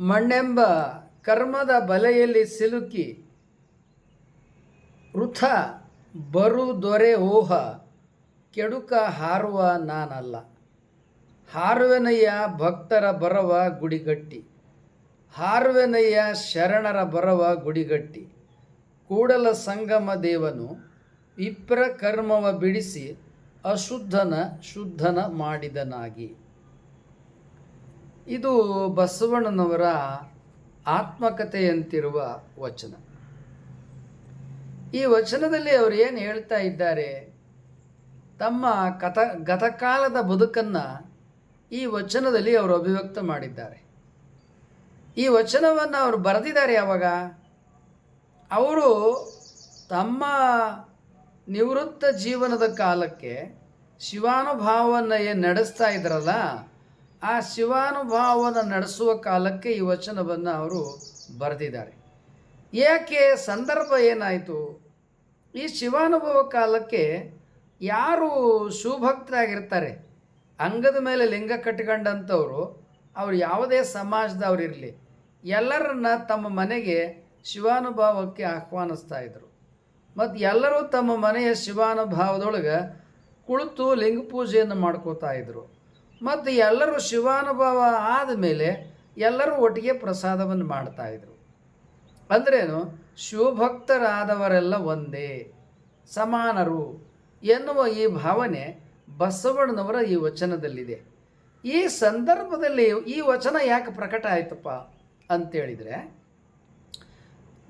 ಮಣ್ಣೆಂಬ ಕರ್ಮದ ಬಲೆಯಲ್ಲಿ ಸಿಲುಕಿ ವೃಥ ಬರು ದೊರೆ ಓಹ, ಕೆಡುಕ ಹಾರುವ ನಾನಲ್ಲ. ಹಾರುವೆನಯ್ಯ ಭಕ್ತರ ಬರವ ಗುಡಿಗಟ್ಟಿ. ಹಾರುವೆನಯ್ಯ ಶರಣರ ಬರವ ಗುಡಿಗಟ್ಟಿ. ಕೂಡಲ ಸಂಗಮ ದೇವನು ವಿಪ್ರ ಕರ್ಮವ ಬಿಡಿಸಿ ಅಶುದ್ಧನ ಶುದ್ಧನ ಮಾಡಿದನಾಗಿ. ಇದು ಬಸವಣ್ಣನವರ ಆತ್ಮಕಥೆಯಂತಿರುವ ವಚನ. ಈ ವಚನದಲ್ಲಿ ಅವರು ಏನು ಹೇಳ್ತಾ ಇದ್ದಾರೆ, ತಮ್ಮ ಕಥ, ಗತಕಾಲದ ಬದುಕನ್ನು ಈ ವಚನದಲ್ಲಿ ಅವರು ಅಭಿವ್ಯಕ್ತ ಮಾಡಿದ್ದಾರೆ. ಈ ವಚನವನ್ನು ಅವರು ಬರೆದಿದ್ದಾರೆ ಯಾವಾಗ? ಅವರು ತಮ್ಮ ನಿವೃತ್ತ ಜೀವನದ ಕಾಲಕ್ಕೆ ಶಿವಾನುಭಾವವನ್ನು ಏನು ನಡೆಸ್ತಾ ಇದ್ರಲ್ಲ ಆ ಶಿವಾನುಭಾವನ ನಡೆಸುವ ಕಾಲಕ್ಕೆ ಈ ವಚನವನ್ನು ಅವರು ಬರೆದಿದ್ದಾರೆ. ಏಕೆ ಸಂದರ್ಭ ಏನಾಯಿತು? ಈ ಶಿವಾನುಭವ ಕಾಲಕ್ಕೆ ಯಾರು ಶಿವಭಕ್ತರಾಗಿರ್ತಾರೆ ಅಂಗದ ಮೇಲೆ ಲಿಂಗ ಕಟ್ಕೊಂಡಂಥವ್ರು ಅವ್ರು ಯಾವುದೇ ಸಮಾಜದವರಿರಲಿ ಎಲ್ಲರನ್ನ ತಮ್ಮ ಮನೆಗೆ ಶಿವಾನುಭಾವಕ್ಕೆ ಆಹ್ವಾನಿಸ್ತಾ ಇದ್ದರು ಮತ್ತು ಎಲ್ಲರೂ ತಮ್ಮ ಮನೆಯ ಶಿವಾನುಭಾವದೊಳಗೆ ಕುಳಿತು ಲಿಂಗ ಪೂಜೆಯನ್ನು ಮಾಡ್ಕೋತಾ ಇದ್ರು. ಮತ್ತು ಎಲ್ಲರೂ ಶಿವಾನುಭವ ಆದಮೇಲೆ ಎಲ್ಲರೂ ಒಟ್ಟಿಗೆ ಪ್ರಸಾದವನ್ನು ಮಾಡ್ತಾ ಇದ್ರು. ಅಂದ್ರೇನು? ಶಿವಭಕ್ತರಾದವರೆಲ್ಲ ಒಂದೇ, ಸಮಾನರು ಎನ್ನುವ ಈ ಭಾವನೆ ಬಸವಣ್ಣನವರ ಈ ವಚನದಲ್ಲಿದೆ. ಈ ಸಂದರ್ಭದಲ್ಲಿ ಈ ವಚನ ಯಾಕೆ ಪ್ರಕಟ ಆಯ್ತಪ್ಪ ಅಂತೇಳಿದರೆ,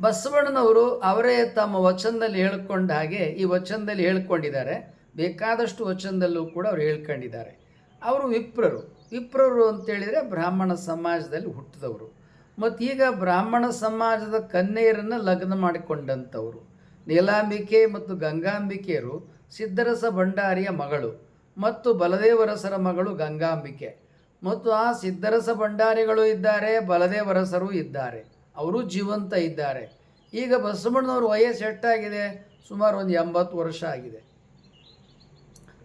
ಬಸವಣ್ಣನವರು ಅವರೇ ತಮ್ಮ ವಚನದಲ್ಲಿ ಹೇಳ್ಕೊಂಡ ಹಾಗೆ ಈ ವಚನದಲ್ಲಿ ಹೇಳ್ಕೊಂಡಿದ್ದಾರೆ. ಬೇಕಾದಷ್ಟು ವಚನದಲ್ಲೂ ಕೂಡ ಅವರು ಹೇಳ್ಕೊಂಡಿದ್ದಾರೆ. ಅವರು ವಿಪ್ರರು. ವಿಪ್ರರು ಅಂತೇಳಿದರೆ ಬ್ರಾಹ್ಮಣ ಸಮಾಜದಲ್ಲಿ ಹುಟ್ಟಿದವರು. ಮತ್ತು ಈಗ ಬ್ರಾಹ್ಮಣ ಸಮಾಜದ ಕನ್ಯೆಯರನ್ನು ಲಗ್ನ ಮಾಡಿಕೊಂಡಂಥವರು. ನೀಲಾಂಬಿಕೆ ಮತ್ತು ಗಂಗಾಂಬಿಕೆಯರು ಸಿದ್ಧರಸ ಭಂಡಾರಿಯ ಮಗಳು ಮತ್ತು ಬಲದೇವರಸರ ಮಗಳು ಗಂಗಾಂಬಿಕೆ. ಮತ್ತು ಆ ಸಿದ್ಧರಸ ಭಂಡಾರಿಗಳು ಇದ್ದಾರೆ, ಬಲದೇವರಸರು ಇದ್ದಾರೆ. ಅವರು ಜೀವಂತ ಇದ್ದಾರೆ. ಈಗ ಬಸವಣ್ಣನವ್ರ ವಯಸ್ಸು ಎಷ್ಟಾಗಿದೆ? ಸುಮಾರು ಒಂದು ಎಂಬತ್ತು ವರ್ಷ ಆಗಿದೆ.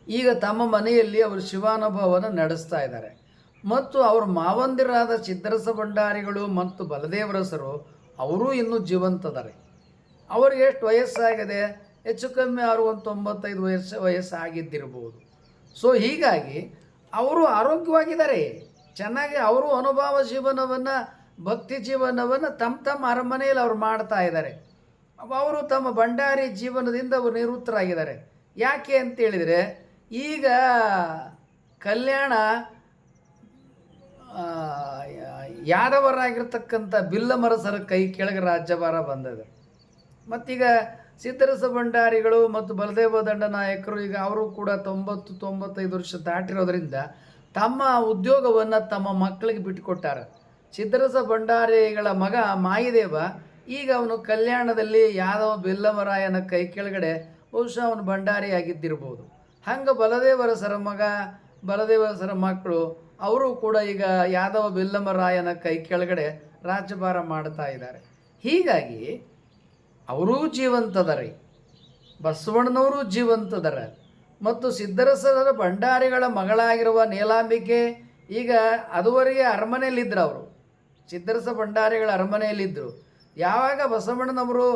ಈಗ ತಮ್ಮ ಮನೆಯಲ್ಲಿ ಅವರು ಶಿವಾನುಭವನ ನಡೆಸ್ತಾ ಇದ್ದಾರೆ. ಮತ್ತು ಅವರ ಮಾವಂದಿರಾದ ಸಿದ್ಧರಸ ಭಂಡಾರಿಗಳು ಮತ್ತು ಬಲದೇವರಸರು, ಅವರೂ ಇನ್ನೂ ಜೀವಂತದಾರೆ. ಅವರಿಗೆ ಎಷ್ಟು ವಯಸ್ಸಾಗಿದೆ? ಹೆಚ್ಚು ಕಮ್ಮಿ ಅವರು ಒಂದು ತೊಂಬತ್ತೈದು ವಯಸ್ಸು ವಯಸ್ಸಾಗಿದ್ದಿರ್ಬೋದು ಸೊ, ಹೀಗಾಗಿ ಅವರು ಆರೋಗ್ಯವಾಗಿದ್ದಾರೆ. ಚೆನ್ನಾಗಿ ಅವರು ಅನುಭವ ಜೀವನವನ್ನು, ಭಕ್ತಿ ಜೀವನವನ್ನು ತಮ್ಮ ತಮ್ಮ ಅರಮನೆಯಲ್ಲಿ ಅವರು ಮಾಡ್ತಾ ಇದ್ದಾರೆ. ಅವರು ತಮ್ಮ ಭಂಡಾರಿ ಜೀವನದಿಂದ ಅವರು ನಿವೃತ್ತರಾಗಿದ್ದಾರೆ. ಯಾಕೆ ಅಂತ ಹೇಳಿದರೆ ಈಗ ಕಲ್ಯಾಣ ಯಾದವರಾಗಿರ್ತಕ್ಕಂಥ ಬಿಲ್ಲಮರಸರ ಕೈ ಕೆಳಗೆ ರಾಜ್ಯಭಾರ ಬಂದಿದೆ. ಮತ್ತೀಗ ಸಿದ್ದರಸ ಭಂಡಾರಿಗಳು ಮತ್ತು ಬಲದೇವ ದಂಡ ನಾಯಕರು ಈಗ ಅವರು ಕೂಡ ತೊಂಬತ್ತು, ತೊಂಬತ್ತೈದು ವರ್ಷ ದಾಟಿರೋದ್ರಿಂದ ತಮ್ಮ ಉದ್ಯೋಗವನ್ನು ತಮ್ಮ ಮಕ್ಕಳಿಗೆ ಬಿಟ್ಟುಕೊಟ್ಟಾರೆ. ಸಿದ್ದರಸ ಭಂಡಾರಿಗಳ ಮಗ ಮಾಯಿದೇವ ಈಗ ಅವನು ಕಲ್ಯಾಣದಲ್ಲಿ ಯಾದವ ಬಿಲ್ಲಮರಾಯನ ಕೈ ಕೆಳಗಡೆ ಬಹುಶಃ ಅವನು ಭಂಡಾರಿ ಆಗಿದ್ದಿರ್ಬೋದು ಹಂಗೆ ಬಲದೇವರಸರ ಮಗ, ಬಲದೇವರ ಸರ ಮಕ್ಕಳು, ಅವರು ಕೂಡ ಈಗ ಯಾದವ ಬಿಲ್ಲಮರಾಯನ ಕೈ ಕೆಳಗಡೆ ರಾಜ್ಯಭಾರ ಮಾಡ್ತಾ ಇದ್ದಾರೆ. ಹೀಗಾಗಿ ಅವರೂ ಜೀವಂತದರಿ, ಬಸವಣ್ಣನವರು ಜೀವಂತದರ ಮತ್ತು ಸಿದ್ದರಸರ ಭಂಡಾರಿಗಳ ಮಗಳಾಗಿರುವ ನೀಲಾಂಬಿಕೆ ಈಗ ಅದುವರೆಗೆ ಅರಮನೆಯಲ್ಲಿದ್ದರು ಅವರು. ಸಿದ್ದರಸ ಭಂಡಾರಿಗಳ ಅರಮನೆಯಲ್ಲಿದ್ದರು ಯಾವಾಗ ಬಸವಣ್ಣನವರು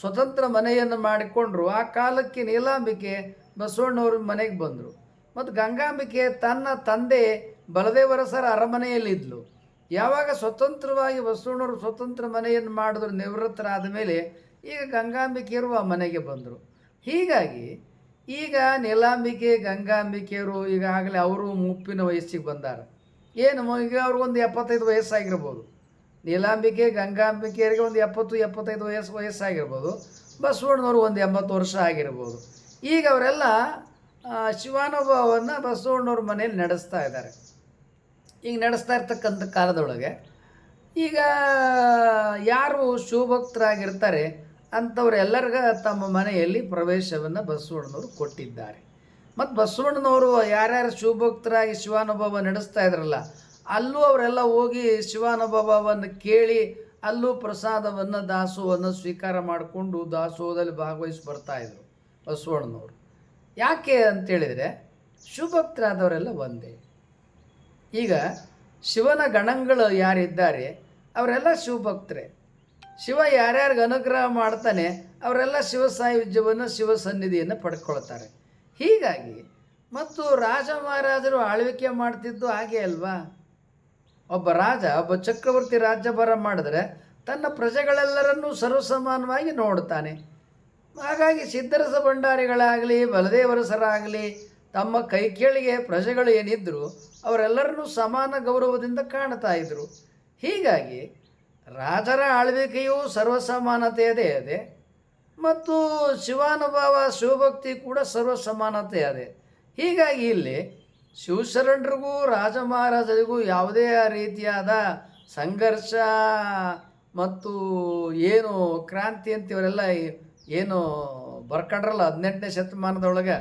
ಸ್ವತಂತ್ರ ಮನೆಯನ್ನು ಮಾಡಿಕೊಂಡ್ರು, ಆ ಕಾಲಕ್ಕೆ ನೀಲಾಂಬಿಕೆ ಬಸವಣ್ಣವ್ರ ಮನೆಗೆ ಬಂದರು. ಮತ್ತು ಗಂಗಾಂಬಿಕೆ ತನ್ನ ತಂದೆ ಬಲದೇವರಸರ ಅರಮನೆಯಲ್ಲಿದ್ದಳು ಯಾವಾಗ ಸ್ವತಂತ್ರವಾಗಿ ಬಸವಣ್ಣವರು ಸ್ವತಂತ್ರ ಮನೆಯನ್ನು ಮಾಡಿದ್ರು, ನಿವೃತ್ತರಾದ ಮೇಲೆ ಈಗ ಗಂಗಾಂಬಿಕೆಯರು ಆ ಮನೆಗೆ ಬಂದರು. ಹೀಗಾಗಿ ಈಗ ನೀಲಾಂಬಿಕೆ, ಗಂಗಾಂಬಿಕೆಯರು ಈಗಾಗಲೇ ಅವರು ಮುಪ್ಪಿನ ವಯಸ್ಸಿಗೆ ಬಂದಾರ. ಏನು, ಈಗ ಅವ್ರಿಗೊಂದು ಎಪ್ಪತ್ತೈದು ವಯಸ್ಸಾಗಿರ್ಬೋದು. ನೀಲಾಂಬಿಕೆ, ಗಂಗಾಂಬಿಕೆಯರಿಗೆ ಒಂದು ಎಪ್ಪತ್ತು, ಎಪ್ಪತ್ತೈದು ವಯಸ್ಸು ವಯಸ್ಸಾಗಿರ್ಬೋದು. ಬಸವಣ್ಣನವರು ಒಂದು ಎಂಬತ್ತು ವರ್ಷ ಆಗಿರ್ಬೋದು. ಈಗ ಅವರೆಲ್ಲ ಶಿವಾನುಭವವನ್ನು ಬಸವಣ್ಣವ್ರ ಮನೆಯಲ್ಲಿ ನಡೆಸ್ತಾ ಇದ್ದಾರೆ. ಈಗ ನಡೆಸ್ತಾ ಇರ್ತಕ್ಕಂಥ ಕಾಲದೊಳಗೆ, ಈಗ ಯಾರು ಶಿವಭಕ್ತರಾಗಿರ್ತಾರೆ ಅಂಥವರೆಲ್ಲರಿಗ ತಮ್ಮ ಮನೆಯಲ್ಲಿ ಪ್ರವೇಶವನ್ನು ಬಸವಣ್ಣನವರು ಕೊಟ್ಟಿದ್ದಾರೆ. ಮತ್ತು ಬಸವಣ್ಣನವರು ಯಾರ್ಯಾರು ಶಿವಭಕ್ತರಾಗಿ ಶಿವಾನುಭವ ನಡೆಸ್ತಾ ಇದ್ರಲ್ಲ, ಅಲ್ಲೂ ಅವರೆಲ್ಲ ಹೋಗಿ ಶಿವಾನುಭವವನ್ನು ಕೇಳಿ, ಅಲ್ಲೂ ಪ್ರಸಾದವನ್ನು ದಾಸೋಹವನ್ನು ಸ್ವೀಕಾರ ಮಾಡಿಕೊಂಡು ದಾಸೋಹದಲ್ಲಿ ಭಾಗವಹಿಸಿ ಬರ್ತಾಯಿದ್ರು ಬಸವಣ್ಣನವರು. ಯಾಕೆ ಅಂತೇಳಿದರೆ ಶಿವಭಕ್ತರಾದವರೆಲ್ಲ ಒಂದೇ. ಈಗ ಶಿವನ ಗಣಗಳು ಯಾರಿದ್ದಾರೆ, ಅವರೆಲ್ಲ ಶಿವಭಕ್ತರೇ. ಶಿವ ಯಾರ್ಯಾರಿಗೆ ಅನುಗ್ರಹ ಮಾಡ್ತಾನೆ, ಅವರೆಲ್ಲ ಶಿವ ಸಾಯುಜ್ಯವನ್ನು ಶಿವ ಸನ್ನಿಧಿಯನ್ನು ಪಡ್ಕೊಳ್ತಾರೆ. ಹೀಗಾಗಿ ಮತ್ತು ರಾಜ ಮಹಾರಾಜರು ಆಳ್ವಿಕೆ ಮಾಡ್ತಿದ್ದು ಹಾಗೆ ಅಲ್ವಾ? ಒಬ್ಬ ರಾಜ, ಒಬ್ಬ ಚಕ್ರವರ್ತಿ ರಾಜ್ಯಭಾರ ಮಾಡಿದ್ರೆ ತನ್ನ ಪ್ರಜೆಗಳೆಲ್ಲರನ್ನೂ ಸರ್ವಸಮಾನವಾಗಿ ನೋಡ್ತಾನೆ. ಹಾಗಾಗಿ ಸಿದ್ಧರಸ ಭಂಡಾರಿಗಳಾಗಲಿ ಬಲದೇವರಸರಾಗಲಿ ತಮ್ಮ ಕೈಕೇಳಿಗೆ ಪ್ರಜೆಗಳು ಏನಿದ್ದರು ಅವರೆಲ್ಲರನ್ನೂ ಸಮಾನ ಗೌರವದಿಂದ ಕಾಣ್ತಾ ಇದ್ದರು ಹೀಗಾಗಿ ರಾಜರ ಆಳ್ವಿಕೆಯು ಸರ್ವಸಮಾನತೆಯದೇ ಅದೇ ಮತ್ತು ಶಿವಾನುಭಾವ ಶಿವಭಕ್ತಿ ಕೂಡ ಸರ್ವಸಮಾನತೆ ಅದೇ. ಹೀಗಾಗಿ ಇಲ್ಲಿ ಶಿವಶರಣರಿಗೂ ರಾಜ ಮಹಾರಾಜರಿಗೂ ಯಾವುದೇ ರೀತಿಯಾದ ಸಂಘರ್ಷ ಮತ್ತು ಏನು ಕ್ರಾಂತಿ ಅಂತ ಇವರೆಲ್ಲ ಏನು ಬರ್ಕಂಡ್ರಲ್ಲ ಹದಿನೆಂಟನೇ ಶತಮಾನದೊಳಗೆ?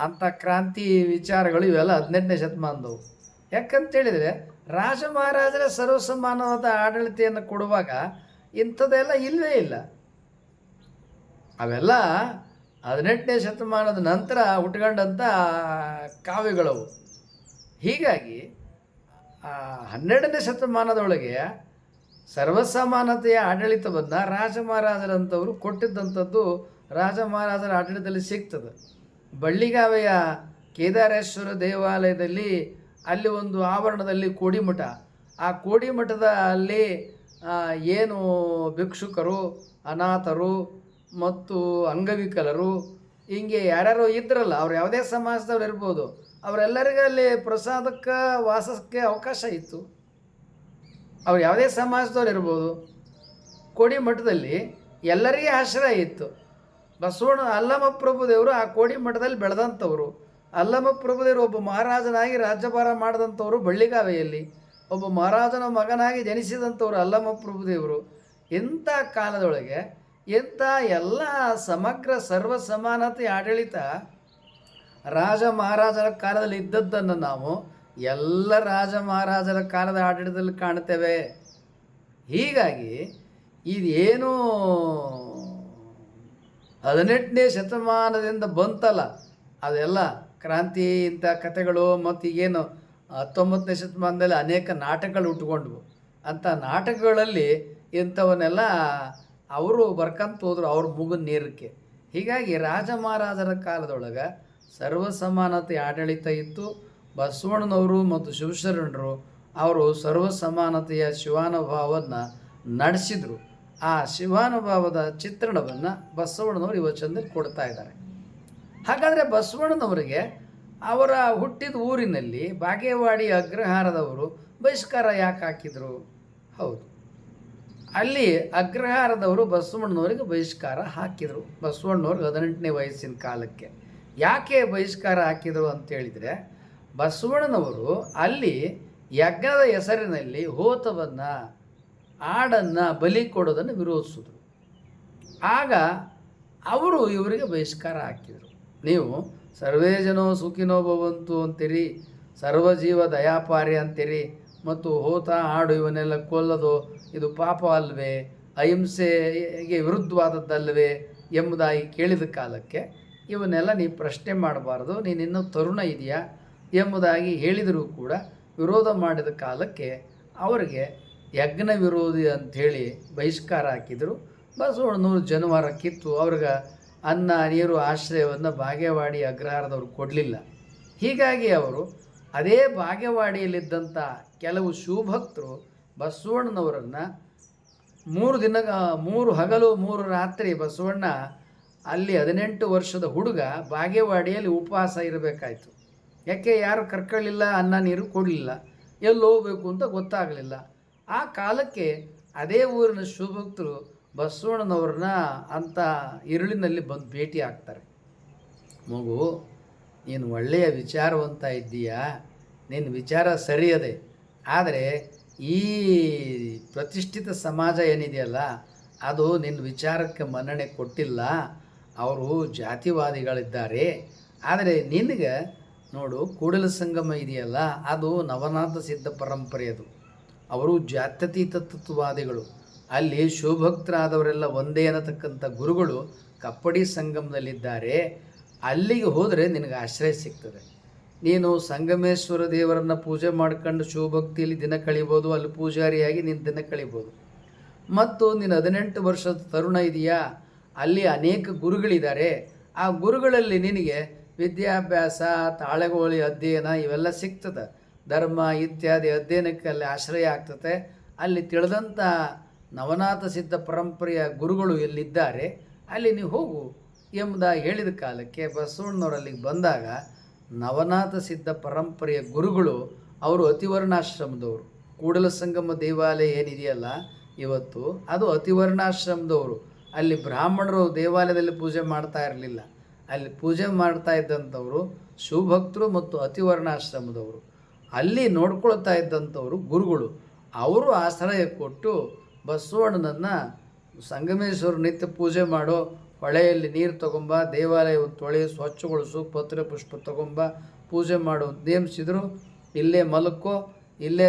ಅಂಥ ಕ್ರಾಂತಿ ವಿಚಾರಗಳು ಇವೆಲ್ಲ ಹದಿನೆಂಟನೇ ಶತಮಾನದವು. ಯಾಕಂತೇಳಿದರೆ ರಾಜ ಮಹಾರಾಜರ ಸರ್ವಸಮಾನವಾದ ಆಡಳಿತೆಯನ್ನು ಕೊಡುವಾಗ ಇಂಥದ್ದೆಲ್ಲ ಇಲ್ಲವೇ ಇಲ್ಲ. ಅವೆಲ್ಲ ಹದಿನೆಂಟನೇ ಶತಮಾನದ ನಂತರ ಹುಟ್ಕೊಂಡಂಥ ಕಾವ್ಯಗಳವು. ಹೀಗಾಗಿ ಹನ್ನೆರಡನೇ ಶತಮಾನದೊಳಗೆ ಸರ್ವಸಮಾನತೆಯ ಆಡಳಿತವನ್ನು ರಾಜ ಮಹಾರಾಜರಂಥವರು ಕೊಟ್ಟಿದ್ದಂಥದ್ದು ರಾಜ ಮಹಾರಾಜರ ಆಡಳಿತದಲ್ಲಿ ಸಿಗ್ತದೆ. ಬಳ್ಳಿಗಾವೆಯ ಕೇದಾರೇಶ್ವರ ದೇವಾಲಯದಲ್ಲಿ ಅಲ್ಲಿ ಒಂದು ಆವರಣದಲ್ಲಿ ಕೋಡಿಮಠ. ಆ ಕೋಡಿಮಠದ ಅಲ್ಲಿ ಏನು ಭಿಕ್ಷುಕರು, ಅನಾಥರು ಮತ್ತು ಅಂಗವಿಕಲರು ಹಿಂಗೆ ಯಾರ್ಯಾರು ಇದ್ರಲ್ಲ, ಅವ್ರು ಯಾವುದೇ ಸಮಾಜದವ್ರು ಇರ್ಬೋದು. ಅವರೆಲ್ಲರಿಗೂ ಅಲ್ಲಿ ಪ್ರಸಾದಕ್ಕೆ ವಾಸಕ್ಕೆ ಅವಕಾಶ ಇತ್ತು. ಅವ್ರು ಯಾವುದೇ ಸಮಾಜದವ್ರು ಇರ್ಬೋದು, ಕೋಡಿ ಮಠದಲ್ಲಿ ಎಲ್ಲರಿಗೆ ಆಶ್ರಯ ಇತ್ತು. ಬಸವಣ್ಣ ಅಲ್ಲಮ ಪ್ರಭುದೇವರು ಆ ಕೋಡಿ ಮಠದಲ್ಲಿ ಬೆಳೆದಂಥವ್ರು. ಅಲ್ಲಮ ಒಬ್ಬ ಮಹಾರಾಜನಾಗಿ ರಾಜ್ಯಭಾರ ಮಾಡಿದಂಥವ್ರು ಬಳ್ಳಿಗಾವೆಯಲ್ಲಿ. ಒಬ್ಬ ಮಹಾರಾಜನ ಮಗನಾಗಿ ಜನಿಸಿದಂಥವ್ರು ಅಲ್ಲಮ ಪ್ರಭುದೇವರು ಇಂಥ ಕಾಲದೊಳಗೆ ಇಂಥ ಎಲ್ಲ ಸಮಗ್ರ ಸರ್ವ ಸಮಾನತೆ ಆಡಳಿತ ರಾಜ ಮಹಾರಾಜರ ಕಾಲದಲ್ಲಿ ಇದ್ದದ್ದನ್ನು ನಾವು ಎಲ್ಲ ರಾಜ ಮಹಾರಾಜರ ಕಾಲದ ಆಡಳಿತದಲ್ಲಿ ಕಾಣ್ತೇವೆ ಹೀಗಾಗಿ ಇದೇನು ಹದಿನೆಂಟನೇ ಶತಮಾನದಿಂದ ಬಂತಲ್ಲ, ಅದೆಲ್ಲ ಕ್ರಾಂತಿ ಇಂಥ ಕಥೆಗಳು ಮತ್ತು ಈಗೇನು ಹತ್ತೊಂಬತ್ತನೇ ಶತಮಾನದಲ್ಲಿ ಅನೇಕ ನಾಟಕಗಳು ಉಟ್ಕೊಂಡ್ವು. ಅಂಥ ನಾಟಕಗಳಲ್ಲಿ ಇಂಥವನ್ನೆಲ್ಲ ಅವರು ಬರ್ಕಂತ ಹೋದರು ಅವ್ರ ಮುಗಿದ ನೀರಕ್ಕೆ. ಹೀಗಾಗಿ ರಾಜ ಮಹಾರಾಜರ ಕಾಲದೊಳಗೆ ಸರ್ವಸಮಾನತೆ ಆಡಳಿತ ಇತ್ತು. ಬಸವಣ್ಣನವರು ಮತ್ತು ಶಿವಶರಣರು ಅವರು ಸರ್ವ ಸಮಾನತೆಯ ಶಿವಾನುಭಾವವನ್ನು ನಡೆಸಿದರು. ಆ ಶಿವಾನುಭಾವದ ಚಿತ್ರಣವನ್ನು ಬಸವಣ್ಣನವರು ಇವತ್ತು ಕೊಡ್ತಾ ಇದ್ದಾರೆ. ಹಾಗಾದರೆ ಬಸವಣ್ಣನವರಿಗೆ ಅವರ ಹುಟ್ಟಿದ ಊರಿನಲ್ಲಿ ಬಾಗೇವಾಡಿ ಅಗ್ರಹಾರದವರು ಬಹಿಷ್ಕಾರ ಯಾಕೆ ಹಾಕಿದರು? ಹೌದು. ಅಲ್ಲಿ ಅಗ್ರಹಾರದವರು ಬಸವಣ್ಣನವರಿಗೆ ಬಹಿಷ್ಕಾರ ಹಾಕಿದರು. ಬಸವಣ್ಣವ್ರಿಗೆ ಹದಿನೆಂಟನೇ ವಯಸ್ಸಿನ ಕಾಲಕ್ಕೆ. ಯಾಕೆ ಬಹಿಷ್ಕಾರ ಹಾಕಿದರು ಅಂತ ಹೇಳಿದರೆ ಬಸವಣ್ಣನವರು ಅಲ್ಲಿ ಯಜ್ಞದ ಹೆಸರಿನಲ್ಲಿ ಹೋತವನ್ನು, ಆಡನ್ನು, ಬಲಿ ಕೊಡೋದನ್ನು ವಿರೋಧಿಸಿದ್ರು. ಆಗ ಅವರು ಇವರಿಗೆ ಬಹಿಷ್ಕಾರ ಹಾಕಿದರು. ನೀವು ಸರ್ವೇ ಜನೋ ಸುಖಿನೋ ಭವಂತು ಅಂತೀರಿ ಸರ್ವಜೀವ ದಯಾಪಾರಿ ಅಂತೀರಿ, ಮತ್ತು ಹೋತ ಆಡು ಇವನ್ನೆಲ್ಲ ಕೊಲ್ಲೋದು, ಇದು ಪಾಪ ಅಲ್ವೇ, ಅಹಿಂಸೆಗೆ ವಿರುದ್ಧವಾದದ್ದಲ್ವೇ ಎಂಬುದಾಗಿ ಕೇಳಿದ ಕಾಲಕ್ಕೆ ಇವನ್ನೆಲ್ಲ ನೀ ಪ್ರಶ್ನೆ ಮಾಡಬಾರ್ದು, ನೀನಿನ್ನೂ ತರುಣ ಇದೆಯಾ? ಎಂಬುದಾಗಿ ಹೇಳಿದರೂ ಕೂಡ ವಿರೋಧ ಮಾಡಿದ ಕಾಲಕ್ಕೆ ಅವರಿಗೆ ಯಜ್ಞ ವಿರೋಧಿ ಅಂಥೇಳಿ ಬಹಿಷ್ಕಾರ ಹಾಕಿದರು. ಬಸವಣ್ಣನವರು ಜನವಾರ ಕಿತ್ತು ಅವ್ರಿಗೆ ಅನ್ನ, ನೀರು, ಆಶ್ರಯವನ್ನು ಬಾಗೇವಾಡಿ ಅಗ್ರಹಾರದವರು ಕೊಡಲಿಲ್ಲ. ಹೀಗಾಗಿ ಅವರು ಅದೇ ಬಾಗೇವಾಡಿಯಲ್ಲಿದ್ದಂಥ ಕೆಲವು ಶಿವಭಕ್ತರು ಬಸವಣ್ಣನವರನ್ನು ಮೂರು ದಿನ, ಮೂರು ಹಗಲು, ಮೂರು ರಾತ್ರಿ ಬಸವಣ್ಣ ಅಲ್ಲಿ ಹದಿನೆಂಟು ವರ್ಷದ ಹುಡುಗ ಬಾಗೇವಾಡಿಯಲ್ಲಿ ಉಪವಾಸ ಇರಬೇಕಾಯ್ತು. ಯಾಕೆ ಯಾರು ಕರ್ಕೊಳ್ಳಿಲ್ಲ ಅನ್ನ ನೀರು ಕೊಡಲಿಲ್ಲ, ಎಲ್ಲಿ ಹೋಗಬೇಕು ಅಂತ ಗೊತ್ತಾಗಲಿಲ್ಲ. ಆ ಕಾಲಕ್ಕೆ ಅದೇ ಊರಿನ ಶಿವಭಕ್ತರು ಬಸವಣ್ಣನವ್ರನ್ನ ಅಂತ ಇರುಳಿನಲ್ಲಿ ಬಂದು ಭೇಟಿ ಆಗ್ತಾರೆ. ಮಗು, ನೀನು ಒಳ್ಳೆಯ ವಿಚಾರವಂತ ಇದ್ದೀಯಾ, ನಿನ್ನ ವಿಚಾರ ಸರಿಯದೆ. ಆದರೆ ಈ ಪ್ರತಿಷ್ಠಿತ ಸಮಾಜ ಏನಿದೆಯಲ್ಲ, ಅದು ನಿನ್ನ ವಿಚಾರಕ್ಕೆ ಮನ್ನಣೆ ಕೊಟ್ಟಿಲ್ಲ. ಅವರು ಜಾತಿವಾದಿಗಳಿದ್ದಾರೆ. ಆದರೆ ನಿನಗೆ ನೋಡು, ಕೂಡಲ ಸಂಗಮ ಇದೆಯಲ್ಲ, ಅದು ನವನಾಥ ಸಿದ್ಧ ಪರಂಪರೆ ಅದು ಅವರು ಜಾತ್ಯತೀತ ತತ್ವವಾದಿಗಳು. ಅಲ್ಲಿ ಶಿವಭಕ್ತರಾದವರೆಲ್ಲ ಒಂದೇ ಅನ್ನತಕ್ಕಂಥ ಗುರುಗಳು ಕಪ್ಪಡಿ ಸಂಗಮದಲ್ಲಿದ್ದಾರೆ. ಅಲ್ಲಿಗೆ ಹೋದರೆ ನಿನಗೆ ಆಶ್ರಯ ಸಿಗ್ತದೆ. ನೀನು ಸಂಗಮೇಶ್ವರ ದೇವರನ್ನು ಪೂಜೆ ಮಾಡ್ಕೊಂಡು ಶಿವಭಕ್ತಿಯಲ್ಲಿ ದಿನ ಕಳಿಬೋದು, ಅಲ್ಲಿ ಪೂಜಾರಿಯಾಗಿ ನೀನು ದಿನ ಕಳಿಬೋದು. ಮತ್ತು ನೀನು ಹದಿನೆಂಟು ವರ್ಷದ ತರುಣ ಇದೆಯಾ, ಅಲ್ಲಿ ಅನೇಕ ಗುರುಗಳಿದ್ದಾರೆ. ಆ ಗುರುಗಳಲ್ಲಿ ನಿನಗೆ ವಿದ್ಯಾಭ್ಯಾಸ, ತಾಳೆಗೋಳಿ ಅಧ್ಯಯನ ಇವೆಲ್ಲ ಸಿಗ್ತದೆ. ಧರ್ಮ, ಇತ್ಯಾದಿ ಅಧ್ಯಯನಕ್ಕೆ ಅಲ್ಲಿ ಆಶ್ರಯ ಆಗ್ತದೆ ಅಲ್ಲಿ ತಿಳಿದಂಥ ನವನಾಥ ಸಿದ್ಧ ಪರಂಪರೆಯ ಗುರುಗಳು ಎಲ್ಲಿದ್ದಾರೆ, ಅಲ್ಲಿ ನೀವು ಹೋಗು ಎಂಬುದಾಗಿ ಹೇಳಿದ ಕಾಲಕ್ಕೆ ಬಸವಣ್ಣನವರು ಅಲ್ಲಿಗೆ ಬಂದಾಗ ನವನಾಥ ಸಿದ್ಧ ಪರಂಪರೆಯ ಗುರುಗಳು ಅವರು ಅತಿವರ್ಣಾಶ್ರಮದವರು. ಕೂಡಲ ಸಂಗಮ ದೇವಾಲಯ ಏನಿದೆಯಲ್ಲ, ಇವತ್ತು ಅದು ಅತಿವರ್ಣಾಶ್ರಮದವರು. ಅಲ್ಲಿ ಬ್ರಾಹ್ಮಣರು ದೇವಾಲಯದಲ್ಲಿ ಪೂಜೆ ಮಾಡ್ತಾ ಇರಲಿಲ್ಲ. ಅಲ್ಲಿ ಪೂಜೆ ಮಾಡ್ತಾ ಇದ್ದಂಥವರು, ಶಿವಭಕ್ತರು ಮತ್ತು ಅತಿವರ್ಣಾಶ್ರಮದವರು ಅಲ್ಲಿ ನೋಡ್ಕೊಳ್ತಾ ಇದ್ದಂಥವರು ಗುರುಗಳು. ಅವರು ಆಶ್ರಯ ಕೊಟ್ಟು ಬಸವಣ್ಣನನ್ನು ಸಂಗಮೇಶ್ವರ ನಿತ್ಯ ಪೂಜೆ ಮಾಡೋ, ಹೊಳೆಯಲ್ಲಿ ನೀರು ತಗೊಂಬ, ದೇವಾಲಯ ತೊಳೆ ಸ್ವಚ್ಛಗೊಳಿಸು, ಪತ್ರೆ ಪುಷ್ಪ ತಗೊಂಬ ಪೂಜೆ ಮಾಡು ನೇಮಿಸಿದ್ರು. ಇಲ್ಲೇ ಮಲಕ್ಕೋ ಇಲ್ಲೇ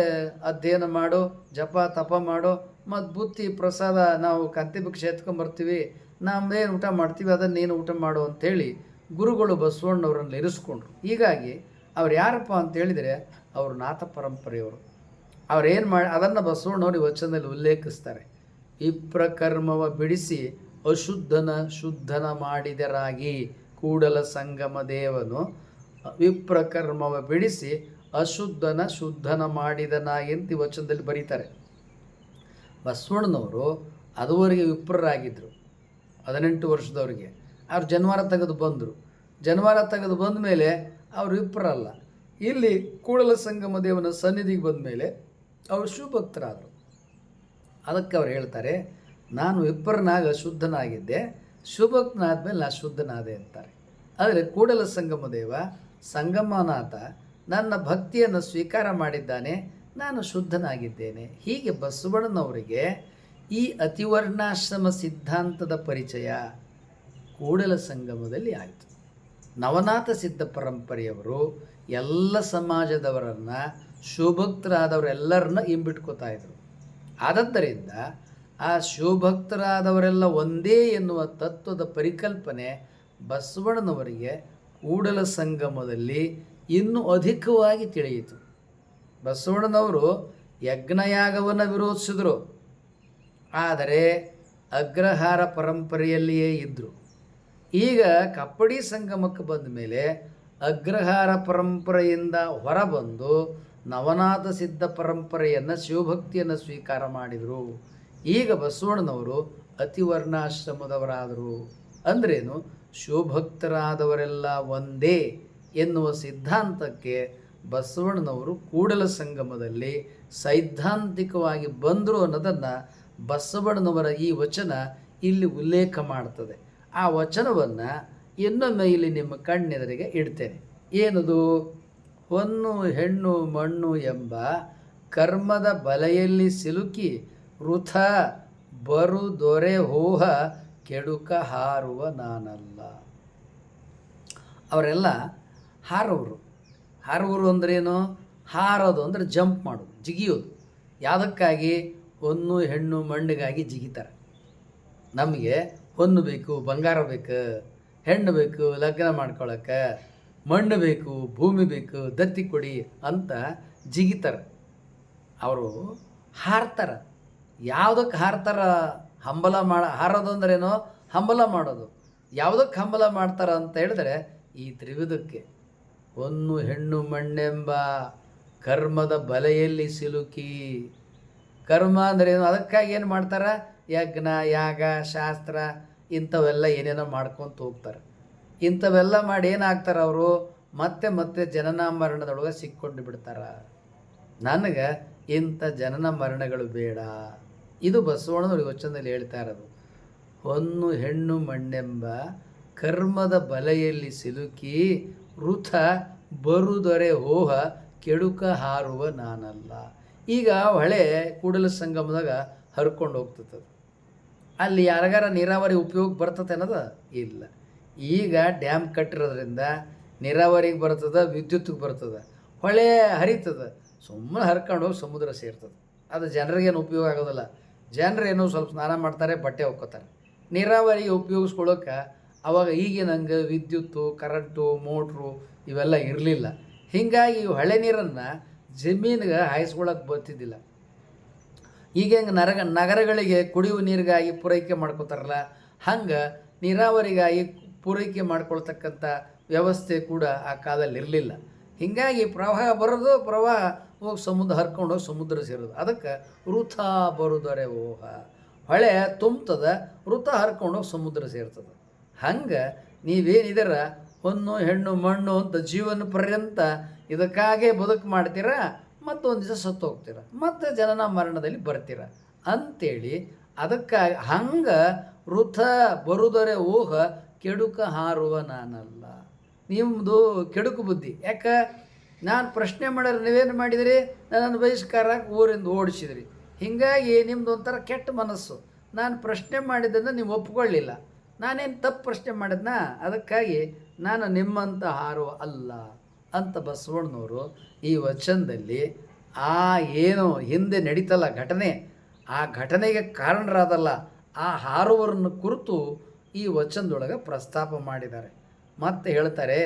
ಅಧ್ಯಯನ ಮಾಡು, ಜಪ ತಪ ಮಾಡು ಮತ್ತು ಬುತ್ತಿ ಪ್ರಸಾದ ನಾವು ಕಂತಿ ಭಿಕ್ಷೆ ಎತ್ಕೊಂಬರ್ತೀವಿ ನಮ್ದೇನು ಊಟ ಮಾಡ್ತೀವಿ ಅದನ್ನೇನು ನೀನು ಊಟ ಮಾಡು ಅಂಥೇಳಿ ಗುರುಗಳು ಬಸವಣ್ಣವ್ರನ್ನ ಇರಿಸ್ಕೊಂಡ್ರು. ಹೀಗಾಗಿ ಅವ್ರು ಯಾರಪ್ಪ ಅಂತ ಹೇಳಿದರೆ ಅವರು ನಾಥ ಪರಂಪರೆಯವರು. ಅವ್ರೇನು ಮಾಡಿ, ಅದನ್ನು ಬಸವಣ್ಣವ್ರು ಈ ವಚನದಲ್ಲಿ ಉಲ್ಲೇಖಿಸ್ತಾರೆ. ವಿಪ್ರಕರ್ಮವ ಬಿಡಿಸಿ ಅಶುದ್ಧನ ಶುದ್ಧನ ಮಾಡಿದರಾಗಿ ಕೂಡಲ ಸಂಗಮ ದೇವನು ವಿಪ್ರಕರ್ಮವ ಬಿಡಿಸಿ ಅಶುದ್ಧನ ಶುದ್ಧನ ಮಾಡಿದನಾಗಿ ಅಂತ ವಚನದಲ್ಲಿ ಬರೀತಾರೆ. ಬಸವಣ್ಣನವರು ಅದುವರೆಗೆ ವಿಪ್ರರಾಗಿದ್ದರು ಹದಿನೆಂಟು ವರ್ಷದವರಿಗೆ. ಅವ್ರು ಜನ್ವಾರ ತೆಗೆದು ಬಂದರು. ಜನ್ವಾರ ತೆಗೆದು ಬಂದ ಮೇಲೆ ಅವರು ಇಬ್ಬರಲ್ಲ ಇಲ್ಲಿ ಕೂಡಲ ಸಂಗಮ ದೇವನ ಸನ್ನಿಧಿಗೆ ಬಂದ ಮೇಲೆ ಅವರು ಶಿವಭಕ್ತರಾದರು. ಅದಕ್ಕೆ ಅವ್ರು ಹೇಳ್ತಾರೆ, ನಾನು ವಿಪ್ರನಾಗ ಶಿವಭಕ್ತನಾದ ಮೇಲೆ ನಾನು ಶುದ್ಧನಾದೆ ಅಂತಾರೆ. ಆದರೆ ಕೂಡಲ ಸಂಗಮ ದೇವ, ಸಂಗಮನಾಥ, ನನ್ನ ಭಕ್ತಿಯನ್ನು ಸ್ವೀಕಾರ ಮಾಡಿದ್ದಾನೆ, ನಾನು ಶುದ್ಧನಾಗಿದ್ದೇನೆ. ಹೀಗೆ ಬಸವಣ್ಣನವರಿಗೆ ಈ ಅತಿವರ್ಣಾಶ್ರಮ ಸಿದ್ಧಾಂತದ ಪರಿಚಯ ಕೂಡಲ ಸಂಗಮದಲ್ಲಿ ಆಯಿತು. ನವನಾಥ ಸಿದ್ಧ ಪರಂಪರೆಯವರು ಎಲ್ಲ ಸಮಾಜದವರನ್ನು, ಶಿವಭಕ್ತರಾದವರೆಲ್ಲರನ್ನ ಹಿಂಬಿಟ್ಕೋತಾ ಇದ್ರು. ಆದದ್ದರಿಂದ ಆ ಶಿವಭಕ್ತರಾದವರೆಲ್ಲ ಒಂದೇ ಎನ್ನುವ ತತ್ವದ ಪರಿಕಲ್ಪನೆ ಬಸವಣ್ಣನವರಿಗೆ ಕೂಡಲ ಸಂಗಮದಲ್ಲಿ ಇನ್ನೂ ಅಧಿಕವಾಗಿ ತಿಳಿಯಿತು. ಬಸವಣ್ಣನವರು ಯಜ್ಞಯಾಗವನ್ನು ವಿರೋಧಿಸಿದರು. ಆದರೆ ಅಗ್ರಹಾರ ಪರಂಪರೆಯಲ್ಲಿಯೇ ಇದ್ದರು ಈಗ ಕಪ್ಪಡಿ ಸಂಗಮಕ್ಕೆ ಬಂದ ಮೇಲೆ ಅಗ್ರಹಾರ ಪರಂಪರೆಯಿಂದ ಹೊರಬಂದು ನವನಾಥ ಸಿದ್ಧ ಪರಂಪರೆಯನ್ನು ಶಿವಭಕ್ತಿಯನ್ನು ಸ್ವೀಕಾರ ಮಾಡಿದರು. ಈಗ ಬಸವಣ್ಣನವರು ಅತಿವರ್ಣಾಶ್ರಮದವರಾದರು. ಅಂದ್ರೇನು? ಶಿವಭಕ್ತರಾದವರೆಲ್ಲ ಒಂದೇ ಎನ್ನುವ ಸಿದ್ಧಾಂತಕ್ಕೆ ಬಸವಣ್ಣನವರು ಕೂಡಲ ಸಂಗಮದಲ್ಲಿ ಸೈದ್ಧಾಂತಿಕವಾಗಿ ಬಂದರು ಅನ್ನೋದನ್ನು ಬಸವಣ್ಣನವರ ಈ ವಚನ ಇಲ್ಲಿ ಉಲ್ಲೇಖ ಮಾಡ್ತದೆ. ಆ ವಚನವನ್ನು ಇನ್ನೊಮ್ಮೆ ಇಲ್ಲಿ ನಿಮ್ಮ ಕಣ್ಣೆದುರಿಗೆ ಇಡ್ತೇನೆ. ಏನದು? ಹೊನ್ನು ಹೆಣ್ಣು ಮಣ್ಣು ಎಂಬ ಕರ್ಮದ ಬಲೆಯಲ್ಲಿ ಸಿಲುಕಿ ವೃಥ ಬರು ದೊರೆ ಹೋಹ ಕೆಡುಕ ಹಾರುವ ನಾನಲ್ಲ. ಅವರೆಲ್ಲ ಹಾರುವರು. ಹಾರುವರು ಅಂದ್ರೇನು? ಹಾರೋದು ಅಂದರೆ ಜಂಪ್ ಮಾಡೋದು ಜಿಗಿಯೋದು. ಯಾವುದಕ್ಕಾಗಿ? ಹೊನ್ನು ಹೆಣ್ಣು ಮಣ್ಣಿಗಾಗಿ ಜಿಗಿತಾರೆ. ನಮಗೆ ಹೊನ್ನು ಬೇಕು, ಬಂಗಾರ ಬೇಕು, ಹೆಣ್ಣು ಬೇಕು, ಲಗ್ನ ಮಾಡ್ಕೊಳಕ್ಕೆ, ಮಣ್ಣು ಬೇಕು, ಭೂಮಿ ಬೇಕು, ದತ್ತಿ ಕೊಡಿ ಅಂತ ಜಿಗಿತಾರೆ. ಅವರು ಹಾರ್ತಾರೆ. ಯಾವುದಕ್ಕೆ ಹಾರ್ತಾರ? ಹಂಬಲ ಮಾಡ, ಹಾರೋದು ಅಂದ್ರೇನೋ? ಹಂಬಲ ಮಾಡೋದು. ಯಾವುದಕ್ಕೆ ಹಂಬಲ ಮಾಡ್ತಾರ ಅಂತ ಹೇಳಿದ್ರೆ ಈ ತ್ರಿವಿಧಕ್ಕೆ. ಒಂದು ಹೆಣ್ಣು ಮಣ್ಣೆಂಬ ಕರ್ಮದ ಬಲೆಯಲ್ಲಿ ಸಿಲುಕಿ ಕರ್ಮ ಅಂದರೆ ಏನು? ಅದಕ್ಕಾಗಿ ಏನು ಮಾಡ್ತಾರೆ? ಯಜ್ಞ, ಯಾಗ, ಶಾಸ್ತ್ರ ಇಂಥವೆಲ್ಲ ಏನೇನೋ ಮಾಡ್ಕೊತ ಹೋಗ್ತಾರೆ ಇಂಥವೆಲ್ಲ ಮಾಡಿ ಏನಾಗ್ತಾರೆ ಅವರು? ಮತ್ತೆ ಮತ್ತೆ ಜನನ ಮರಣದೊಳಗೆ ಸಿಕ್ಕೊಂಡು ಬಿಡ್ತಾರೆ. ನನಗೆ ಇಂಥ ಜನನ ಮರಣಗಳು ಬೇಡ. ಇದು ಬಸವಣ್ಣನವ್ರ ವಚನದಲ್ಲಿ ಹೇಳ್ತಾ ಇರೋದು. ಹೊನ್ನು ಹೆಣ್ಣು ಮಣ್ಣೆಂಬ ಕರ್ಮದ ಬಲೆಯಲ್ಲಿ ಸಿಲುಕಿ ವೃಥ ಬರುದೊರೆ ಹೋಹ ಕೆಡುಕ ಹಾರುವ ನಾನಲ್ಲ. ಈಗ ಹೊಳೆ ಕೂಡಲ ಸಂಗಮದಾಗ ಹರ್ಕೊಂಡು ಹೋಗ್ತದೆ ಅಲ್ಲಿ ಯಾರಿಗಾರ ನೀರಾವರಿ ಉಪಯೋಗ ಬರ್ತದೆ ಅನ್ನೋದು ಇಲ್ಲ. ಈಗ ಡ್ಯಾಮ್ ಕಟ್ಟಿರೋದ್ರಿಂದ ನೀರಾವರಿಗೆ ಬರ್ತದೆ, ವಿದ್ಯುತ್ತಿಗೆ ಬರ್ತದೆ, ಹೊಳೆ ಹರಿತದೆ, ಸುಮ್ಮನೆ ಹರ್ಕೊಂಡು ಹೋಗಿ ಸಮುದ್ರ ಸೇರ್ತದೆ. ಅದು ಜನರಿಗೇನು ಉಪಯೋಗ ಆಗೋದಿಲ್ಲ. ಜನರೇನು ಸ್ವಲ್ಪ ಸ್ನಾನ ಮಾಡ್ತಾರೆ, ಬಟ್ಟೆ ಒಕ್ಕೋತಾರೆ. ನೀರಾವರಿ ಉಪಯೋಗಿಸ್ಕೊಳ್ಳೋಕೆ ಅವಾಗ ಈಗಿನಂಗೆ ವಿದ್ಯುತ್ತು, ಕರೆಂಟು, ಮೋಟ್ರು ಇವೆಲ್ಲ ಇರಲಿಲ್ಲ. ಹೀಗಾಗಿ ಹೊಳೆ ನೀರನ್ನು ಜಮೀನಿಗೆ ಹಾಯಿಸ್ಕೊಳಕ್ಕೆ ಬರ್ತಿದ್ದಿಲ್ಲ. ಈಗ ಹೆಂಗೆ ನರಗ, ನಗರಗಳಿಗೆ ಕುಡಿಯುವ ನೀರಿಗಾಗಿ ಪೂರೈಕೆ ಮಾಡ್ಕೋತಾರಲ್ಲ, ಹಂಗೆ ನೀರಾವರಿಗಾಗಿ ಪೂರೈಕೆ ಮಾಡ್ಕೊಳ್ತಕ್ಕಂಥ ವ್ಯವಸ್ಥೆ ಕೂಡ ಆ ಕಾಲದಲ್ಲಿ ಇರಲಿಲ್ಲ. ಹೀಗಾಗಿ ಪ್ರವಾಹ ಬರೋದು, ಪ್ರವಾಹ ಹೋಗಿ ಸಮುದ್ರ ಹರ್ಕೊಂಡು ಸಮುದ್ರ ಸೇರೋದು. ಅದಕ್ಕೆ ವೃಥ ಬರುದರೆ ಓಹ. ಹೊಳೆ ತುಂಬ್ತದ, ವೃಥ ಹರ್ಕೊಂಡು ಹೋಗಿ ಸಮುದ್ರ ಸೇರ್ತದೆ. ಹಂಗೆ ನೀವೇನಿದಾರ, ಹೊನ್ನು, ಹೆಣ್ಣು, ಮಣ್ಣು ಅಂತ ಜೀವನ ಪರ್ಯಂತ ಇದಕ್ಕಾಗೇ ಬದುಕು ಮಾಡ್ತೀರಾ? ಮತ್ತೊಂದು ದಿವಸ ಸತ್ತು ಹೋಗ್ತೀರ? ಮತ್ತು ಜನನ ಮರಣದಲ್ಲಿ ಬರ್ತೀರ? ಅಂತೇಳಿ ಅದಕ್ಕಾಗಿ ಹಂಗೆ ವೃಥ ಬರುದರೆ ಊಹ, ಕೆಡುಕ ಹಾರುವ ನಾನಲ್ಲ. ನಿಮ್ಮದು ಕೆಡುಕು ಬುದ್ಧಿ. ಯಾಕೆ? ನಾನು ಪ್ರಶ್ನೆ ಮಾಡಿದ್ರೆ ನೀವೇನು ಮಾಡಿದಿರಿ? ನನ್ನನ್ನು ಬಹಿಷ್ಕಾರ ಊರಿಂದ ಓಡಿಸಿದ್ರಿ. ಹೀಗಾಗಿ ನಿಮ್ದು ಒಂಥರ ಕೆಟ್ಟ ಮನಸ್ಸು. ನಾನು ಪ್ರಶ್ನೆ ಮಾಡಿದ್ದನ್ನು ನೀವು ಒಪ್ಕೊಳ್ಳಿಲ್ಲ. ನಾನೇನು ತಪ್ಪು ಪ್ರಶ್ನೆ ಮಾಡಿದ್ನ? ಅದಕ್ಕಾಗಿ ನಾನು ನಿಮ್ಮಂತ ಹಾರುವ ಅಲ್ಲ. ಅಂತ ಬಸವಣ್ಣನವರು ಈ ವಚನದಲ್ಲಿ ಆ ಏನು ಹಿಂದೆ ನಡೀತಲ್ಲ ಘಟನೆ, ಆ ಘಟನೆಗೆ ಕಾರಣರಾದಲ್ಲ ಆ ಹಾರುವರನ್ನು ಕುರಿತು ಈ ವಚನದೊಳಗೆ ಪ್ರಸ್ತಾಪ ಮಾಡಿದ್ದಾರೆ. ಮತ್ತೆ ಹೇಳ್ತಾರೆ,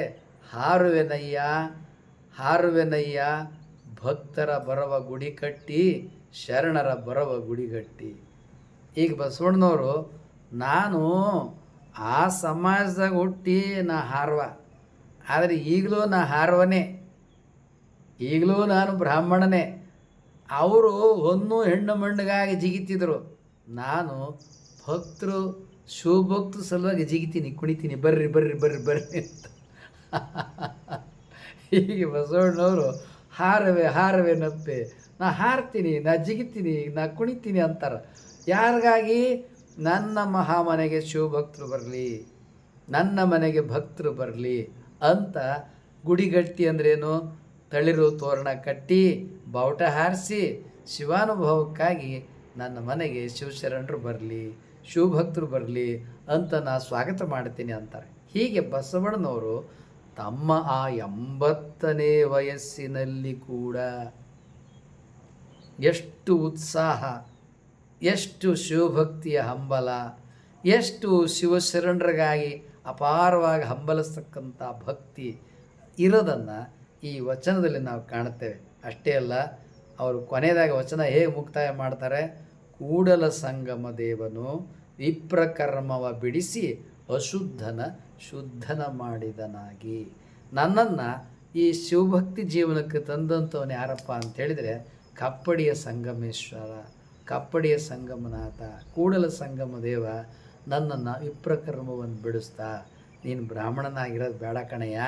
ಹಾರುವೆನಯ್ಯ ಹಾರುವೆನಯ್ಯ, ಭಕ್ತರ ಬರವ ಗುಡಿ ಕಟ್ಟಿ, ಶರಣರ ಬರವ ಗುಡಿಗಟ್ಟಿ ಈಗ ಬಸವಣ್ಣನವರು, ನಾನು ಆ ಸಮಾಜದಾಗ ಹುಟ್ಟಿ ನಾ ಹಾರವ. ಆದರೆ ಈಗಲೂ ನಾ ಹಾರವನೇ, ಈಗಲೂ ನಾನು ಬ್ರಾಹ್ಮಣನೇ. ಅವರು ಹೊನ್ನು ಹೆಣ್ಣು ಮಣ್ಣಗಾಗಿ ಜಿಗಿತಿದ್ರು. ನಾನು ಭಕ್ತರು ಶಿವಭಕ್ತರು ಸಲುವಾಗಿ ಜಿಗಿತೀನಿ, ಕುಣಿತೀನಿ, ಬರ್ರಿ ಬರ್ರಿ ಬರ್ರಿ ಬರ್ರಿ ಅಂತ. ಹೀಗೆ ಬಸವಣ್ಣವರು, ಹಾರವೆ ಹಾರವೆ ನಪ್ಪೆ. ನಾ ಹಾರ್ತೀನಿ, ನಾ ಜಿಗಿತೀನಿ, ನಾ ಕುಣಿತೀನಿ ಅಂತಾರೆ. ಯಾರಿಗಾಗಿ? ನನ್ನ ಮಹಾಮನೆಗೆ ಶಿವಭಕ್ತರು ಬರಲಿ, ನನ್ನ ಮನೆಗೆ ಭಕ್ತರು ಬರಲಿ. ಅಂತ ಗುಡಿಗಟ್ಟಿ ಅಂದ್ರೇನು? ತಳಿರು ತೋರಣ ಕಟ್ಟಿ, ಬಾವುಟ ಹಾರಿಸಿ, ಶಿವಾನುಭವಕ್ಕಾಗಿ ನನ್ನ ಮನೆಗೆ ಶಿವಶರಣರು ಬರಲಿ, ಶಿವಭಕ್ತರು ಬರಲಿ ಅಂತ ನಾ ಸ್ವಾಗತ ಮಾಡ್ತೀನಿ ಅಂತಾರೆ. ಹೀಗೆ ಬಸವಣ್ಣನವರು ತಮ್ಮ ಆ ಎಂಬತ್ತನೇ ವಯಸ್ಸಿನಲ್ಲಿ ಕೂಡ ಎಷ್ಟು ಉತ್ಸಾಹ, ಎಷ್ಟು ಶಿವಭಕ್ತಿಯ ಹಂಬಲ, ಎಷ್ಟು ಶಿವಶರಣರಿಗಾಗಿ ಅಪಾರವಾಗಿ ಹಂಬಲಿಸ್ತಕ್ಕಂಥ ಭಕ್ತಿ ಇರೋದನ್ನು ಈ ವಚನದಲ್ಲಿ ನಾವು ಕಾಣುತ್ತೇವೆ. ಅಷ್ಟೇ ಅಲ್ಲ, ಅವರು ಕೊನೆಯದಾಗಿ ವಚನ ಹೇಗೆ ಮುಕ್ತಾಯ ಮಾಡ್ತಾರೆ? ಕೂಡಲ ಸಂಗಮ ದೇವನು ವಿಪ್ರಕರ್ಮವ ಬಿಡಿಸಿ ಅಶುದ್ಧನ ಶುದ್ಧನ ಮಾಡಿದನಾಗಿ. ನನ್ನನ್ನು ಈ ಶಿವಭಕ್ತಿ ಜೀವನಕ್ಕೆ ತಂದಂಥವನು ಯಾರಪ್ಪ ಅಂತ ಹೇಳಿದರೆ, ಕಪ್ಪಡಿಯ ಸಂಗಮೇಶ್ವರ, ಕಪ್ಪಡಿಯ ಸಂಗಮನಾಥ, ಕೂಡಲ ಸಂಗಮ ದೇವ ನನ್ನನ್ನು ವಿಪ್ರಕರ್ಮವನ್ನು ಬಿಡಿಸ್ತಾ, ನೀನು ಬ್ರಾಹ್ಮಣನಾಗಿರೋದು ಬೇಡ ಕಣಯ್ಯ,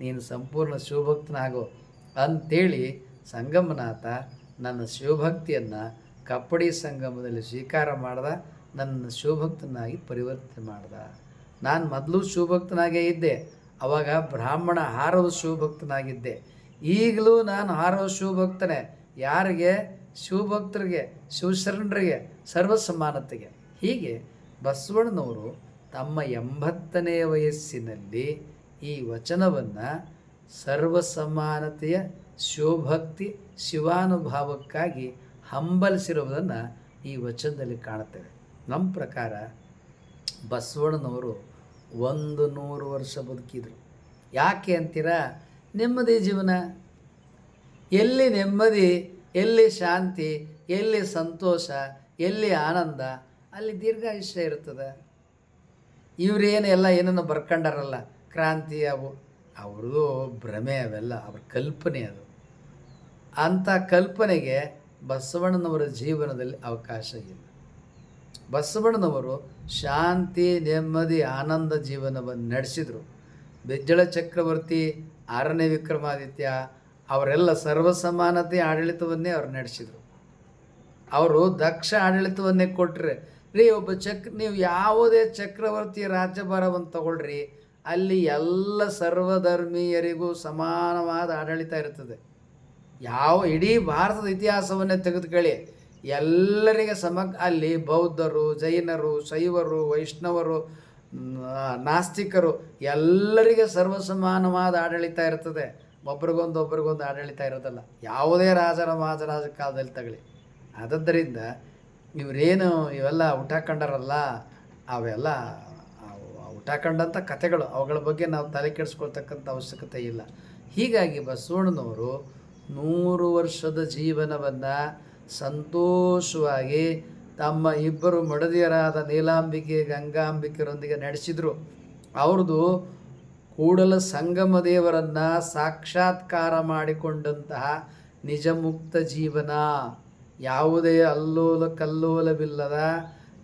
ನೀನು ಸಂಪೂರ್ಣ ಶಿವಭಕ್ತನಾಗು ಅಂತೇಳಿ ಸಂಗಮನಾಥ ನನ್ನ ಶಿವಭಕ್ತಿಯನ್ನು ಕಪ್ಪಡಿ ಸಂಗಮದಲ್ಲಿ ಸ್ವೀಕಾರ ಮಾಡ್ದ ನನ್ನ ಶಿವಭಕ್ತನಾಗಿ ಪರಿವರ್ತನೆ ಮಾಡ್ದ. ನಾನು ಮೊದಲು ಶಿವಭಕ್ತನಾಗೇ ಇದ್ದೆ, ಅವಾಗ ಬ್ರಾಹ್ಮಣ ಹಾರವ ಶಿವಭಕ್ತನಾಗಿದ್ದೆ. ಈಗಲೂ ನಾನು ಹಾರವ ಶಿವಭಕ್ತನೇ, ಯಾರಿಗೆ? ಶಿವಭಕ್ತರಿಗೆ, ಶಿವಶರಣರಿಗೆ, ಸರ್ವಸಮಾನತೆಗೆ. ಹೀಗೆ ಬಸವಣ್ಣನವರು ತಮ್ಮ ಎಂಬತ್ತನೆಯ ವಯಸ್ಸಿನಲ್ಲಿ ಈ ವಚನವನ್ನು ಸರ್ವಸಮಾನತೆಯ ಶಿವಭಕ್ತಿ ಶಿವಾನುಭಾವಕ್ಕಾಗಿ ಹಂಬಲಿಸಿರುವುದನ್ನು ಈ ವಚನದಲ್ಲಿ ಕಾಣುತ್ತೇವೆ. ನಮ್ಮ ಪ್ರಕಾರ ಬಸವಣ್ಣನವರು ಒಂದು ನೂರು ವರ್ಷ ಬದುಕಿದರು. ಯಾಕೆ ಅಂತೀರಾ? ನೆಮ್ಮದಿ ಜೀವನ. ಎಲ್ಲಿ ನೆಮ್ಮದಿ, ಎಲ್ಲಿ ಶಾಂತಿ, ಎಲ್ಲಿ ಸಂತೋಷ, ಎಲ್ಲಿ ಆನಂದ ಅಲ್ಲಿ ದೀರ್ಘಾಯುಷ್ಯ ಇರ್ತದೆ. ಇವರೇನು ಎಲ್ಲ ಏನನ್ನು ಬರ್ಕೊಂಡಾರಲ್ಲ, ಕ್ರಾಂತಿ ಅವು. ಅವ್ರದ್ದು ಭ್ರಮೆ ಅವೆಲ್ಲ, ಅವ್ರ ಕಲ್ಪನೆ ಅದು. ಅಂಥ ಕಲ್ಪನೆಗೆ ಬಸವಣ್ಣನವರ ಜೀವನದಲ್ಲಿ ಅವಕಾಶ ಇಲ್ಲ. ಬಸವಣ್ಣನವರು ಶಾಂತಿ, ನೆಮ್ಮದಿ, ಆನಂದ ಜೀವನವನ್ನು ನಡೆಸಿದರು. ಬೆಜ್ಜಳ ಚಕ್ರವರ್ತಿ, ಆರನೇ ವಿಕ್ರಮಾದಿತ್ಯ, ಅವರೆಲ್ಲ ಸರ್ವಸಮಾನತೆ ಆಡಳಿತವನ್ನೇ ಅವ್ರು ನಡೆಸಿದರು. ಅವರು ದಕ್ಷ ಆಡಳಿತವನ್ನೇ ಕೊಟ್ಟರೆ ರೀ ಒಬ್ಬ ಚಕ್, ನೀವು ಯಾವುದೇ ಚಕ್ರವರ್ತಿ ರಾಜ್ಯಭಾರವನ್ನು ತಗೊಳ್ರಿ, ಅಲ್ಲಿ ಎಲ್ಲ ಸರ್ವಧರ್ಮೀಯರಿಗೂ ಸಮಾನವಾದ ಆಡಳಿತ ಇರ್ತದೆ. ಯಾವ ಇಡೀ ಭಾರತದ ಇತಿಹಾಸವನ್ನೇ ತೆಗೆದುಕೊಳ್ಳಿ. ಎಲ್ಲರಿಗೆ ಸಮ, ಅಲ್ಲಿ ಬೌದ್ಧರು, ಜೈನರು, ಶೈವರು, ವೈಷ್ಣವರು ನಾಸ್ತಿಕರು, ಎಲ್ಲರಿಗೆ ಸರ್ವಸಮಾನವಾದ ಆಡಳಿತ ಇರ್ತದೆ. ಒಬ್ರಿಗೊಂದು ಒಬ್ರಿಗೊಂದು ಆಡಳಿತ ಇರೋದಲ್ಲ. ಯಾವುದೇ ರಾಜರ ಮಹಾಜರಾಜ ಕಾಲದಲ್ಲಿ ತಗೊಳ್ಳಿ. ಆದದ್ದರಿಂದ ಇವರೇನು ಇವೆಲ್ಲ ಊಟ ಕಂಡಾರಲ್ಲ ಅವೆಲ್ಲ ಅವು ಊಟ ಕಂಡಂಥ ಕಥೆಗಳು, ಅವುಗಳ ಬಗ್ಗೆ ನಾವು ತಲೆ ಕೆಡಿಸ್ಕೊಳ್ತಕ್ಕಂಥ ಅವಶ್ಯಕತೆ ಇಲ್ಲ. ಹೀಗಾಗಿ ಬಸವಣ್ಣನವರು ನೂರು ವರ್ಷದ ಜೀವನವನ್ನು ಸಂತೋಷವಾಗಿ ತಮ್ಮ ಇಬ್ಬರು ಮಡದಿಯರಾದ ನೀಲಾಂಬಿಕೆ ಗಂಗಾಂಬಿಕೆಯರೊಂದಿಗೆ ನಡೆಸಿದರು. ಅವ್ರದ್ದು ಕೂಡಲ ಸಂಗಮ ದೇವರನ್ನು ಸಾಕ್ಷಾತ್ಕಾರ ಮಾಡಿಕೊಂಡಂತಹ ನಿಜಮುಕ್ತ ಜೀವನ. ಯಾವುದೇ ಅಲ್ಲೋಲ ಕಲ್ಲೋಲವಿಲ್ಲದ,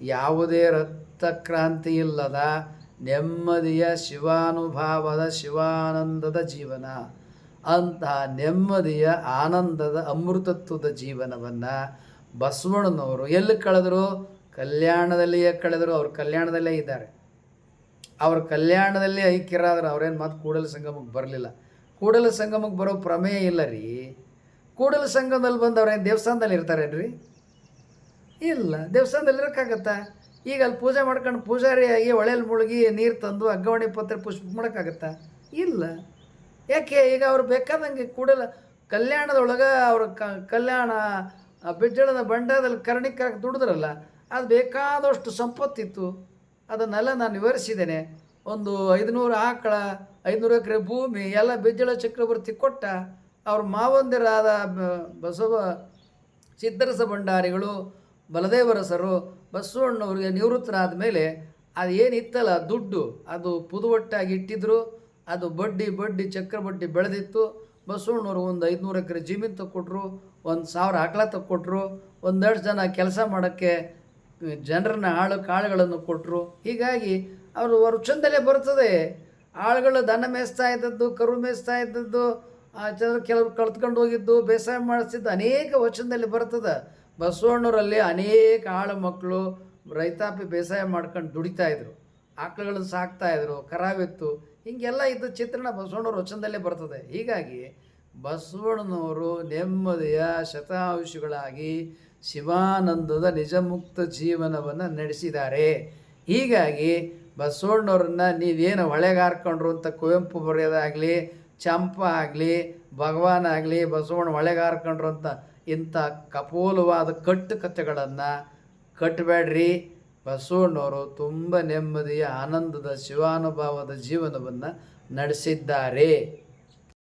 ಯಾವುದೇ ರಕ್ತಕ್ರಾಂತಿ ಇಲ್ಲದ ನೆಮ್ಮದಿಯ ಶಿವಾನುಭಾವದ ಶಿವಾನಂದದ ಜೀವನ. ಅಂತಹ ನೆಮ್ಮದಿಯ ಆನಂದದ ಅಮೃತತ್ವದ ಜೀವನವನ್ನು ಬಸವಣ್ಣನವರು ಎಲ್ಲಿ ಕಳೆದರು? ಕಲ್ಯಾಣದಲ್ಲಿಯೇ ಕಳೆದರು. ಅವ್ರು ಕಲ್ಯಾಣದಲ್ಲೇ ಇದ್ದಾರೆ. ಅವ್ರ ಕಲ್ಯಾಣದಲ್ಲಿ ಐಕ್ಯರಾದರು. ಅವ್ರೇನು ಮತ್ತೆ ಕೂಡಲ ಸಂಗಮಕ್ಕೆ ಬರಲಿಲ್ಲ. ಕೂಡಲ ಸಂಗಮಕ್ಕೆ ಬರೋ ಪ್ರಮೇಯ ಇಲ್ಲ ರೀ. ಕೂಡಲ ಸಂಘದಲ್ಲಿ ಬಂದು ಅವ್ರೇನು ದೇವಸ್ಥಾನದಲ್ಲಿ ಇರ್ತಾರೇನ್ರಿ? ಇಲ್ಲ, ದೇವಸ್ಥಾನದಲ್ಲಿ ಇರೋಕ್ಕಾಗತ್ತಾ? ಈಗ ಅಲ್ಲಿ ಪೂಜೆ ಮಾಡ್ಕೊಂಡು ಪೂಜಾರಿಯಾಗಿ ಹೊಳೆಯಲ್ಲಿ ಮುಳುಗಿ ನೀರು ತಂದು ಅಗ್ಗವಣಿ ಪತ್ರ ಪುಷ್ಪ ಮಾಡೋಕ್ಕಾಗತ್ತಾ? ಇಲ್ಲ. ಯಾಕೆ? ಈಗ ಅವ್ರು ಬೇಕಾದಂಗೆ ಕೂಡಲ ಕಲ್ಯಾಣದೊಳಗೆ ಅವ್ರ ಕಲ್ಯಾಣ ಬಿಜ್ಜಳದ ಬಂಡದಲ್ಲಿ ಕರ್ಣಿಕಾಗಿ ದುಡಿದ್ರಲ್ಲ, ಅದು ಬೇಕಾದಷ್ಟು ಸಂಪತ್ತಿತ್ತು. ಅದನ್ನೆಲ್ಲ ನಾನು ವಿವರಿಸಿದ್ದೇನೆ. ಒಂದು ಐದುನೂರು ಆಕಳ, ಐದುನೂರು ಎಕರೆ ಭೂಮಿ, ಎಲ್ಲ ಬಿಜ್ಜಳ ಚಕ್ರವರ್ತಿ ಕೊಟ್ಟ. ಅವ್ರ ಮಾವಂದಿರಾದ ಬಸವ ಸಿದ್ದರಸ ಭಂಡಾರಿಗಳು, ಬಲದೇವರಸರು, ಬಸವಣ್ಣವ್ರಿಗೆ ನಿವೃತ್ತರಾದ ಮೇಲೆ ಅದು ಏನಿತ್ತಲ್ಲ, ದುಡ್ಡು, ಅದು ಪುದುವಟ್ಟಾಗಿ ಇಟ್ಟಿದ್ರು, ಅದು ಬಡ್ಡಿ ಬಡ್ಡಿ, ಚಕ್ರ ಬಡ್ಡಿ ಬೆಳೆದಿತ್ತು, ಬಸವಣ್ಣವ್ರು ಒಂದು ಐದುನೂರು ಎಕರೆ ಜಮೀನು ತಗೊಟ್ರು ಒಂದು ಸಾವಿರ ಆಕಳ ತಕ್ಕೊಟ್ರು, ಒಂದೆರಡು ಜನ ಕೆಲಸ ಮಾಡೋಕ್ಕೆ ಜನರನ್ನ ಆಳು, ಕಾಳುಗಳನ್ನು ಕೊಟ್ಟರು ಹೀಗಾಗಿ ಅವರು ವೃಕ್ಷದಲ್ಲೇ ಬರ್ತದೆ ಆಳುಗಳು ದನ ಮೇಯಿಸ್ತಾ ಇದ್ದದ್ದು, ಕರು ಮೇಯಿಸ್ತಾ ಇದ್ದದ್ದು ಆ ಜನರು ಕೆಲವರು ಕಳ್ತ್ಕೊಂಡು ಹೋಗಿದ್ದು, ಬೇಸಾಯ ಮಾಡಿಸಿದ್ದು ಅನೇಕ ವಚನದಲ್ಲಿ ಬರ್ತದೆ. ಬಸವಣ್ಣವರಲ್ಲಿ ಅನೇಕ ಆಳು ಮಕ್ಕಳು ರೈತಾಪಿ ಬೇಸಾಯ ಮಾಡ್ಕೊಂಡು ದುಡಿತಾ ಇದ್ರು. ಆಕಳುಗಳನ್ನು ಸಾಕ್ತಾ ಇದ್ರು, ಕರಾವಿತ್ತು. ಹಿಂಗೆಲ್ಲ ಇದ್ದ ಚಿತ್ರಣ ಬಸವಣ್ಣವ್ರ ವಚನದಲ್ಲೇ ಬರ್ತದೆ. ಹೀಗಾಗಿ ಬಸವಣ್ಣನವರು ನೆಮ್ಮದಿಯ ಶತಾಯುಷಿಗಳಾಗಿ ಶಿವಾನಂದದ ನಿಜಮುಕ್ತ ಜೀವನವನ್ನು ನಡೆಸಿದ್ದಾರೆ. ಹೀಗಾಗಿ ಬಸವಣ್ಣವ್ರನ್ನ ನೀವೇನು ಹೊಳೆಗಾರ್ಕೊಂಡ್ರು ಅಂತ ಕುವೆಂಪು ಬರೆಯೋದಾಗಲಿ ಚಂಪ ಆಗಲಿ ಭಗವಾನ್ ಆಗಲಿ ಬಸವಣ್ಣ ಒಳೆಗಾರ್ಕೊಂಡ್ರು ಅಂತ ಇಂಥ ಕಪೋಲವಾದ ಕಟ್ಟು ಕಥೆಗಳನ್ನು ಕಟ್ಟಬೇಡ್ರಿ ಬಸವಣ್ಣವರು ತುಂಬ ನೆಮ್ಮದಿಯ, ಆನಂದದ, ಶಿವಾನುಭವದ ಜೀವನವನ್ನು ನಡೆಸಿದ್ದಾರೆ.